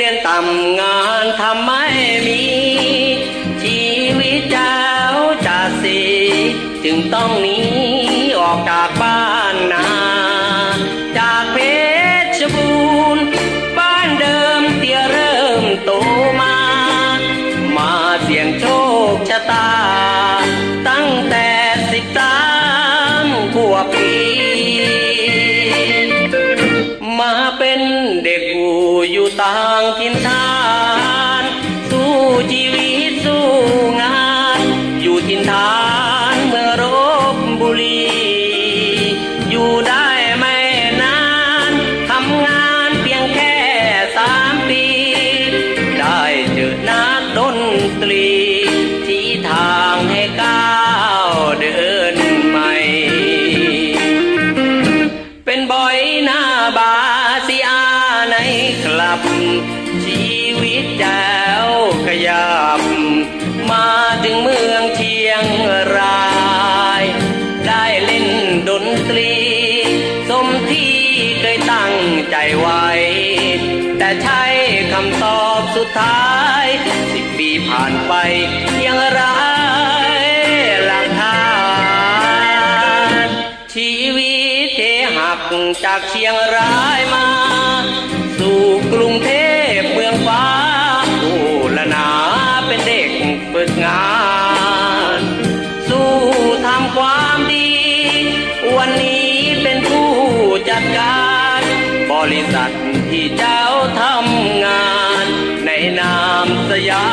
รียนต่ำงานทำไม่มี ชีวิตเจ้าจะสีจึงต้องหนีออกจาก อู่อยู่ต่างถิ่นฐาน สู้ชีวิตสู้งาน อยู่ถิ่นฐานเมืองรบบุรี อยู่ได้ไม่นานทำงานเพียงแค่สามปี ได้เจอนักดนตรี วิตแจ้วขยับ มาถึงเมืองเชียงราย ได้เล่นดนตรี สมที่เคยตั้งใจไว้ แต่ใช้คำตอบสุดท้ายสิบปีผ่านไปยังไรหลักฐานชีวิตเทหักจากเชียงรายมา ดการ บริษัทที่เจ้าทำงาน ในนามสยา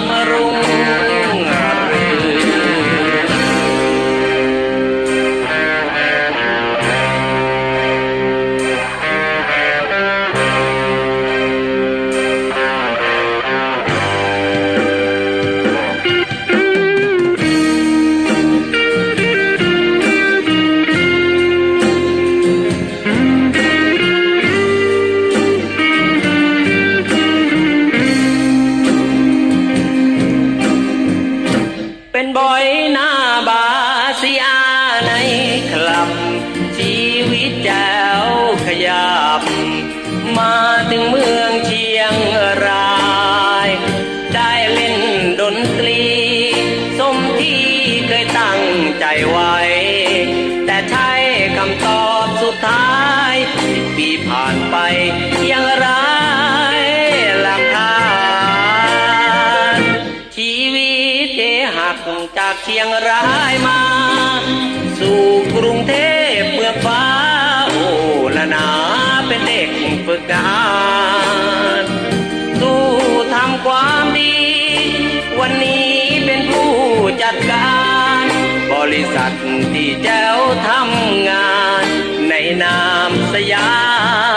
มรุ่ง อยหน้าบาซีอาในคลับ ชีวิตแจวขยับ มาถึงเมืองเชียงราย ได้เล่นดนตรี สมที่เคยตั้งใจไว้ จากเชียงรายมา สู่กรุงเทพเมืองฟ้าโอละนาเป็นเด็กฝึกงานสู้ทำความดี วันนี้เป็นผู้จัดการ บริษัทที่เจ้าทำงาน ในนามสยาม